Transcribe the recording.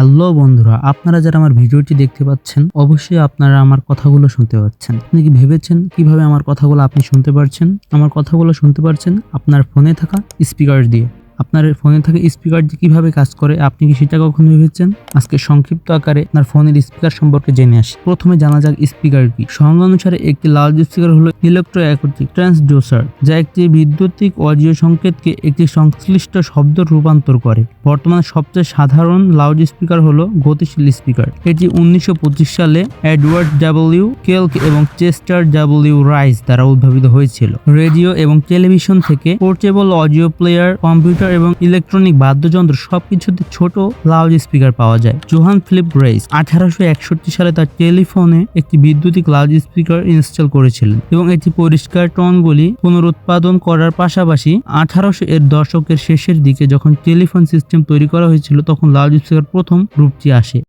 Hello বন্ধুরা, আপনারা যারা আমার ভিডিওটি দেখতে পাচ্ছেন, অবশ্যই আপনারা আমার কথাগুলো শুনতে পাচ্ছেন। আপনি কি ভেবেছেন কীভাবে আমার কথাগুলো আপনি শুনতে পারছেন? আমার কথাগুলো শুনতে পারছেন আপনার ফোনে থাকা স্পিকার দিয়ে। আপনার ফোনে থাকা স্পিকার যে কীভাবে কাজ করে, আপনি কি সেটা কখনো ভেবেছেন? আজকে সংক্ষিপ্ত আকারে আপনার ফোনের স্পিকার সম্পর্কে জেনে আসি। প্রথমে জানা যাক স্পিকার কি। সংজ্ঞা অনুসারে একটি লাউড স্পিকার হলো ইলেকট্রো অ্যাকুস্টিক ট্রান্সডিউসার যা একটি বৈদ্যুতিক অডিও সংকেতকে একটি সংশ্লিষ্ট শব্দ রূপান্তর করে। বর্তমানে সবচেয়ে সাধারণ লাউড স্পিকার হলো গতিশীল স্পিকার এটি উনিশশো পঁচিশ সালে এডওয়ার্ড ডাব্লিউ কেলক এবং চেস্টার ডাব্লিউ রাইস দ্বারা উদ্ভাবিত হয়েছিল। রেডিও এবং টেলিভিশন থেকে পোর্টেবল অডিও প্লেয়ার, কম্পিউটার এবং ইলেকট্রনিক বাদ্যযন্ত্র সবকিছুতে ছোট লাউড স্পিকার পাওয়া যায়। জোহান ফিলিপ রেইস আঠারোশো একষট্টি সালে তার টেলিফোনে একটি বিদ্যুতিক লাউড স্পিকার ইনস্টল করেছিলেন এবং এটি পরিষ্কার টনগুলি পুনরুৎপাদন করার পাশাপাশি আঠারোশো এর দশকের শেষের দিকে যখন টেলিফোন সিস্টেম তৈরি করা হয়েছিল, তখন লাউড স্পিকার প্রথম রূপটি আসে।